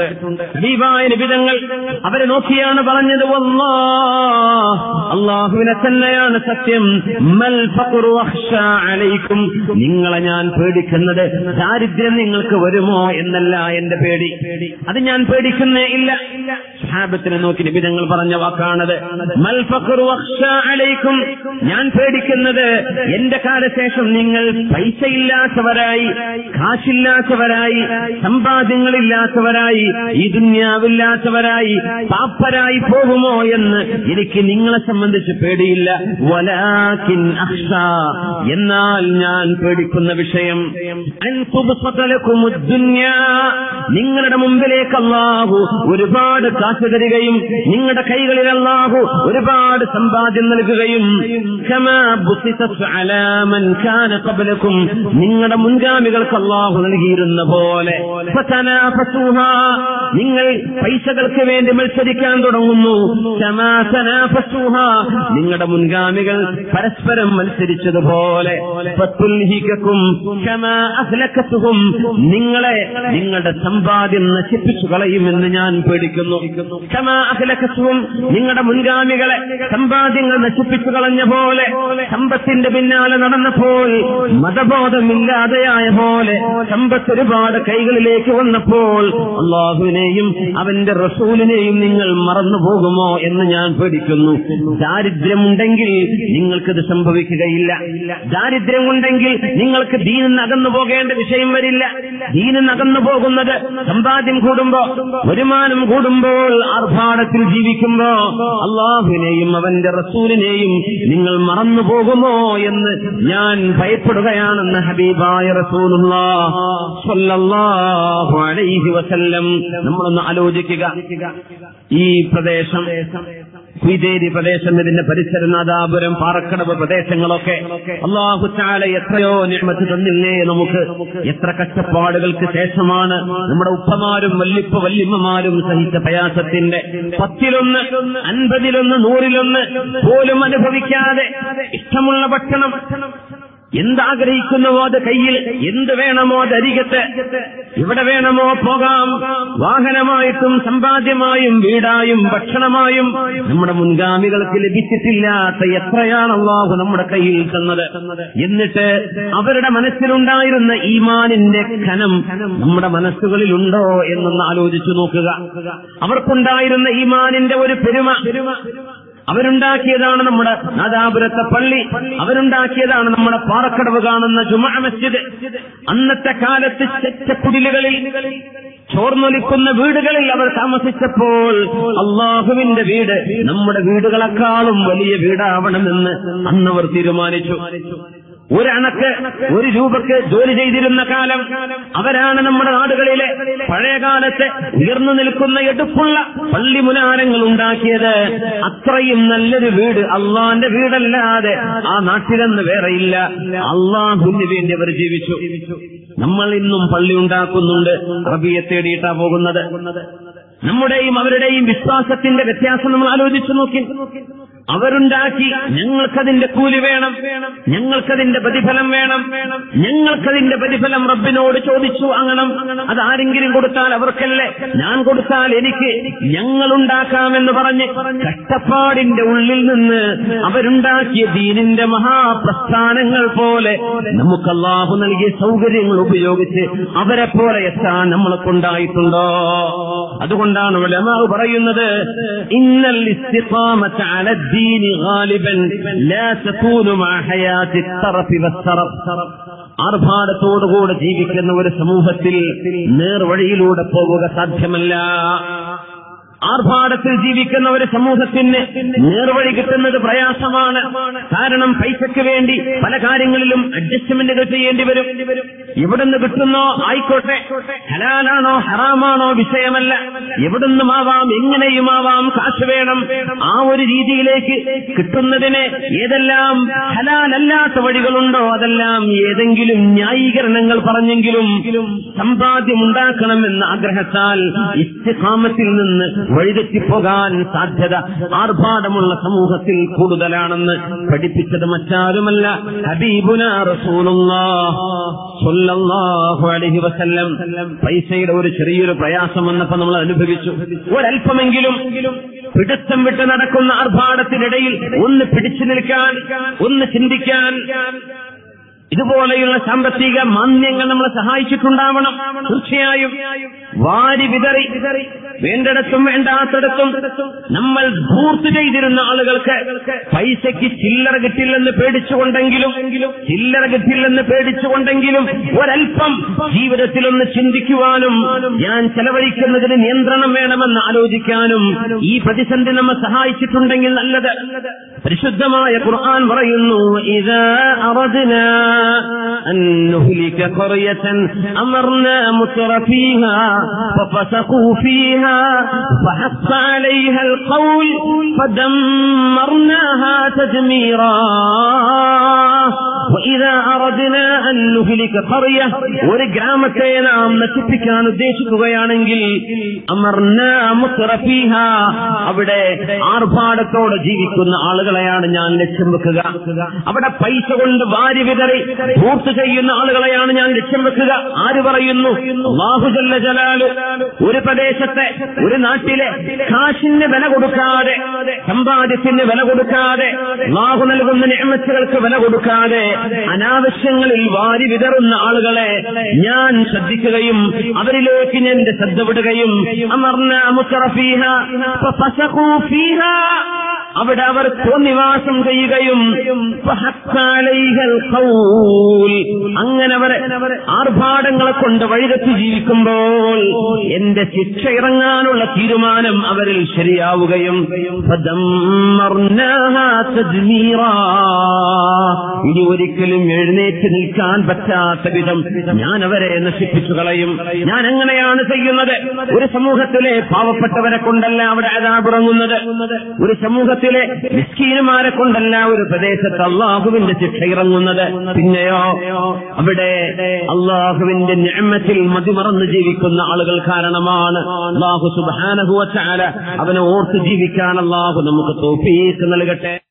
നിബിതങ്ങൾ അവരെ നോക്കിയാണ് പറഞ്ഞത് അള്ളാഹുവിനെ തന്നെയാണ് സത്യം. മൽ അലൈക്കും. നിങ്ങളെ ഞാൻ പേടിക്കുന്നത് ദാരിദ്ര്യം നിങ്ങൾക്ക് വരുമോ എന്നല്ല എന്റെ പേടി. അത് ഞാൻ പേടിക്കുന്നേ ഇല്ല. ഹാബത്തിനെ നോക്കി നിബിതങ്ങൾ പറഞ്ഞ വാക്കാണത്. മൽ അലൈക്കും. ഞാൻ പേടിക്കുന്നത് എന്റെ കാലശേഷം നിങ്ങൾ പൈസയില്ലാത്തവരായി കാശില്ലാത്തവരായി സമ്പാദ്യങ്ങളില്ലാത്തവരായി ഈ ദുന്യാവില്ലാത്തവരായി പാപ്പരായി പോകുമോ എന്ന് എനിക്ക് നിങ്ങളെ സംബന്ധിച്ച് പേടിയില്ല. വലാക്കിൻ അഹ്സ എന്നാൽ ഞാൻ പേടിക്കുന്ന വിഷയം നിങ്ങളുടെ മുമ്പിലേക്ക് അല്ലാഹു ഒരുപാട് കാശ് തരികയും നിങ്ങളുടെ കൈകളിൽ അല്ലാഹു ഒരുപാട് സമ്പാദ്യം നൽകുകയും നിങ്ങളുടെ മുൻഗാമികൾക്ക് അല്ലാഹു നൽകിയിരുന്ന പോലെ നിങ്ങൾ പൈസകൾക്ക് വേണ്ടി മത്സരിക്കാൻ തുടങ്ങുന്നു. നിങ്ങളുടെ മുൻഗാമികൾ പരസ്പരം മത്സരിച്ചതുപോലെ. നിങ്ങളെ നിങ്ങളുടെ സമ്പാദ്യം നശിപ്പിച്ചു കളയുമെന്ന് ഞാൻ പേടിക്കുന്നു. അഹ്ലകത്തുഹും നിങ്ങളുടെ മുൻഗാമികളെ സമ്പാദ്യങ്ങൾ നശിപ്പിച്ചു കളഞ്ഞ പോലെ. സമ്പത്തിന്റെ പിന്നാലെ നടന്നപ്പോൾ മതബോധമില്ലാതെയായ പോലെ. സമ്പത്ത് ഒരുപാട് കൈകളിലേക്ക് വന്നപ്പോൾ അള്ളാഹുവിനെയും അവന്റെ റസൂലിനെയും നിങ്ങൾ മറന്നു പോകുമോ എന്ന് ഞാൻ പേടിക്കുന്നു. ദാരിദ്ര്യമുണ്ടെങ്കിൽ നിങ്ങൾക്കിത് സംഭവിക്കുകയില്ല. ദാരിദ്ര്യമുണ്ടെങ്കിൽ നിങ്ങൾക്ക് ദീനിൽ അകന്നു പോകേണ്ട വിഷയം വരില്ല. ദീനിൽ അകന്നു പോകുന്നത് സമ്പാദ്യം കൂടുമ്പോ വരുമാനം കൂടുമ്പോൾ ആർഭാടത്തിൽ ജീവിക്കുമ്പോ അള്ളാഹുവിനെയും അവന്റെ റസൂലിനെയും നിങ്ങൾ മറന്നു പോകുമോ എന്ന് ഞാൻ ഭയപ്പെടുകയാണെന്ന് ഹബീബായ റസൂലുള്ള അലൈഹി വസല്ലം നമ്മളൊന്ന് ആലോചിക്കുക. ഈ പ്രദേശം കുയിതേരി പ്രദേശം ഇതിന്റെ പരിസര നാദാപുരം പാറക്കടവ് പ്രദേശങ്ങളൊക്കെ അള്ളാഹു ചാല എത്രയോ നിയമത്ത് തന്നില്ലേ നമുക്ക്. എത്ര കഷ്ടപ്പാടുകൾക്ക് ശേഷമാണ് നമ്മുടെ ഉപ്പമാരും വല്ലിപ്പ വല്യമ്മമാരും സഹിച്ച പ്രയാസത്തിന്റെ പത്തിലൊന്ന് അൻപതിലൊന്ന് നൂറിലൊന്ന് പോലും അനുഭവിക്കാതെ ഇഷ്ടമുള്ള ഭക്ഷണം എന്താഗ്രഹിക്കുന്നുവോ അത് കയ്യിൽ? എന്ത് വേണമോ അതരികത്ത് ഇവിടെ വേണമോ പോകാം. വാഹനമായിട്ടും സമ്പാദ്യമായും വീടായും ഭക്ഷണമായും നമ്മുടെ മുൻഗാമികൾക്ക് ലഭിച്ചിട്ടില്ലാത്ത എത്രയാണ് അള്ളാഹു നമ്മുടെ കയ്യിൽ തന്നത്? എന്നിട്ട് അവരുടെ മനസ്സിലുണ്ടായിരുന്ന ഈമാനിന്റെ കനം നമ്മുടെ മനസ്സുകളിലുണ്ടോ എന്നൊന്ന് ആലോചിച്ചു നോക്കുക. അവർക്കുണ്ടായിരുന്ന ഈമാനിന്റെ ഒരു പെരുമ. അവരുണ്ടാക്കിയതാണ് നമ്മുടെ നാദാപുരത്തെ പള്ളി. അവരുണ്ടാക്കിയതാണ് നമ്മുടെ പാറക്കടവ് കാണുന്ന ജുമാ മസ്ജിദ്. അന്നത്തെ കാലത്ത് ചെറ്റക്കുടിലുകളിൽ ചോർന്നൊലിക്കുന്ന വീടുകളിൽ അവർ താമസിച്ചപ്പോൾ അള്ളാഹുവിന്റെ വീട് നമ്മുടെ വീടുകളെക്കാളും വലിയ വീടാവണമെന്ന് അന്നവർ തീരുമാനിച്ചു. ഒരണക്ക് ഒരു രൂപക്ക് ജോലി ചെയ്തിരുന്ന കാലം അവരാണ് നമ്മുടെ നാടുകളിലെ പഴയകാലത്തെ ഉയർന്നു നിൽക്കുന്ന എടുപ്പുള്ള പള്ളി മുനാരങ്ങൾ ഉണ്ടാക്കിയത്. അത്രയും നല്ലൊരു വീട് അള്ളാന്റെ വീടല്ലാതെ ആ നാട്ടിലെന്ന് വേറെയില്ല. അള്ളാഹുവിന് വേണ്ടി അവർ ജീവിച്ചു. നമ്മൾ ഇന്നും പള്ളി ഉണ്ടാക്കുന്നുണ്ട്. റബിയെ തേടിയിട്ടാ പോകുന്നത്. നമ്മുടെയും അവരുടെയും വിശ്വാസത്തിന്റെ വ്യത്യാസം നമ്മൾ ആലോചിച്ചു നോക്കി. അവരുണ്ടാക്കി ഞങ്ങൾക്കതിന്റെ കൂലി വേണം. ഞങ്ങൾക്കതിന്റെ പ്രതിഫലം വേണം. ഞങ്ങൾക്കതിന്റെ പ്രതിഫലം റബ്ബിനോട് ചോദിച്ചു അത് ആരെങ്കിലും കൊടുത്താൽ അവർക്കല്ലേ? ഞാൻ കൊടുത്താൽ എനിക്ക് ഞങ്ങളുണ്ടാക്കാമെന്ന് പറഞ്ഞ് കഷ്ടപ്പാടിന്റെ ഉള്ളിൽ നിന്ന് അവരുണ്ടാക്കിയ ദീനിന്റെ മഹാപ്രസ്ഥാനങ്ങൾ പോലെ നമുക്ക് അള്ളാഹു നൽകിയ സൗകര്യങ്ങൾ ഉപയോഗിച്ച് അവരെ പോലെ എത്താൻ നമ്മളെ കൊണ്ടായിട്ടുണ്ടോ അതുകൊണ്ടാണ് പറയുന്നത് ഇന്നൽ ഇസ്തിഖാമത അല الدين غالبا لا تكون مع حياة الطرف والسرف ആർഭാടത്തോടുകൂടെ ജീവിക്കുന്ന ഒരു സമൂഹത്തിൽ നേർവഴിയിലൂടെ പോവുക സാധ്യമല്ല ആർഭാടത്തിൽ ജീവിക്കുന്ന ഒരു സമൂഹത്തിന് നേർവഴി കിട്ടുന്നത് പ്രയാസമാണ്. കാരണം പൈസയ്ക്ക് വേണ്ടി പല കാര്യങ്ങളിലും അഡ്ജസ്റ്റ്മെന്റുകൾ ചെയ്യേണ്ടി വരും. എവിടുന്ന് കിട്ടുന്നോ ആയിക്കോട്ടെ. ഹലാലാണോ ഹറാമാണോ വിഷയമല്ല. എവിടുന്നുമാവാം എങ്ങനെയുമാവാം കാശ് വേണം. ആ ഒരു രീതിയിലേക്ക് കിട്ടുന്നതിന് ഏതെല്ലാം ഹലാലല്ലാത്ത വഴികളുണ്ടോ അതെല്ലാം ഏതെങ്കിലും ന്യായീകരണങ്ങൾ പറഞ്ഞെങ്കിലും സമ്പാദ്യം ഉണ്ടാക്കണമെന്ന ആഗ്രഹത്താൽ ഇസ്തിഖാമത്തിൽ നിന്ന് വഴിതെറ്റിപ്പോകാൻ സാധ്യത ആർഭാടമുള്ള സമൂഹത്തിൽ കൂടുതലാണെന്ന് പഠിപ്പിച്ചത് മറ്റാരുമല്ല ഹബീബുന വസല്ലം. പൈസയുടെ ഒരു ചെറിയൊരു പ്രയാസം വന്നപ്പോ നമ്മൾ അനുഭവിച്ചു. ഒരൽപ്പമെങ്കിലും പിടുത്തം വിട്ട് നടക്കുന്ന ആർഭാടത്തിനിടയിൽ ഒന്ന് പിടിച്ചു നിൽക്കാൻ ഒന്ന് ചിന്തിക്കാൻ ഇതുപോലെയുള്ള സാമ്പത്തിക മാന്യങ്ങൾ നമ്മളെ സഹായിച്ചിട്ടുണ്ടാവണം. തീർച്ചയായും. വാരി വിതറി വേണ്ടിടത്തും വേണ്ടാത്തിടത്തും നമ്മൾ ധൂർത്ത് ചെയ്തിരുന്ന ആളുകൾക്ക് പൈസയ്ക്ക് ചില്ലറ കിട്ടില്ലെന്ന് പേടിച്ചുകൊണ്ടെങ്കിലും ചില്ലറ കിട്ടില്ലെന്ന് പേടിച്ചുകൊണ്ടെങ്കിലും ഒരൽപ്പം ജീവിതത്തിലൊന്ന് ചിന്തിക്കുവാനും ഞാൻ ചെലവഴിക്കുന്നതിന് നിയന്ത്രണം വേണമെന്ന് ആലോചിക്കാനും ഈ പ്രതിസന്ധി നമ്മെ സഹായിച്ചിട്ടുണ്ടെങ്കിൽ നല്ലത്. പരിശുദ്ധമായ ഖുർആൻ പറയുന്നു ഇത് അറദിനാ أن نهلك قرية أمرنا متر فيها ففسقوا فيها فحق عليها القول فدمرناها تدميرا ഒരു ഗ്രാമത്തെ നാം നശിപ്പിക്കാൻ ഉദ്ദേശിക്കുകയാണെങ്കിൽ അവിടെ ആർഭാടത്തോടെ ജീവിക്കുന്ന ആളുകളെയാണ് ഞാൻ ലക്ഷ്യം വെക്കുക. അവിടെ പൈസ കൊണ്ട് വാരി വിതറി പൂർത്ത് ചെയ്യുന്ന ആളുകളെയാണ് ഞാൻ ലക്ഷ്യം വെക്കുക. ആര് പറയുന്നു? ബാഹുജല്ല ജലാൽ ഒരു പ്രദേശത്തെ ഒരു നാട്ടിലെ കാശിന് വില കൊടുക്കാതെ സമ്പാദ്യത്തിന് വില കൊടുക്കാതെ ബാഹു നൽകുന്ന നിയമച്ചകൾക്ക് വില കൊടുക്കാതെ അനാവശ്യങ്ങളിൽ വാരി വിതറുന്ന ആളുകളെ ഞാൻ ശ്രദ്ധിക്കുകയും അവരിലേക്ക് ഞാൻ എന്റെ ശ്രദ്ധ വിടുകയും അവിടെ അവർ നിവാസം ചെയ്യുകയും. അങ്ങനെ അവരെ ആർഭാടങ്ങളെ കൊണ്ട് വഴിതെറ്റി ജീവിക്കുമ്പോൾ എന്റെ ശിക്ഷ ഇറങ്ങാനുള്ള തീരുമാനം അവരിൽ ശരിയാവുകയും. ഇനി ഒരിക്കലും എഴുന്നേറ്റ് നിൽക്കാൻ പറ്റാത്ത വിധം ഞാൻ അവരെ നശിപ്പിച്ചു കളയും. ഞാൻ എങ്ങനെയാണ് ചെയ്യുന്നത്? ഒരു സമൂഹത്തിലെ പാവപ്പെട്ടവരെ കൊണ്ടല്ല അവിടെ അതാപിറങ്ങുന്നത് ഒരു സമൂഹത്തിലെ മിസ്കീനുമാരെ കൊണ്ടല്ല ഒരു പ്രദേശത്ത് അള്ളാഹുവിന്റെ ശിക്ഷ ഇറങ്ങുന്നത്. പിന്നെയോ അവിടെ അള്ളാഹുവിന്റെ ഞാമത്തിൽ മതിമറന്ന് ജീവിക്കുന്ന ആളുകൾ കാരണമാണ്. അള്ളാഹു സുബാനഹുവച്ചാല അവനെ ഓർത്ത് ജീവിക്കാൻ അള്ളാഹു നമുക്ക് തോഫീക്ക് നൽകട്ടെ.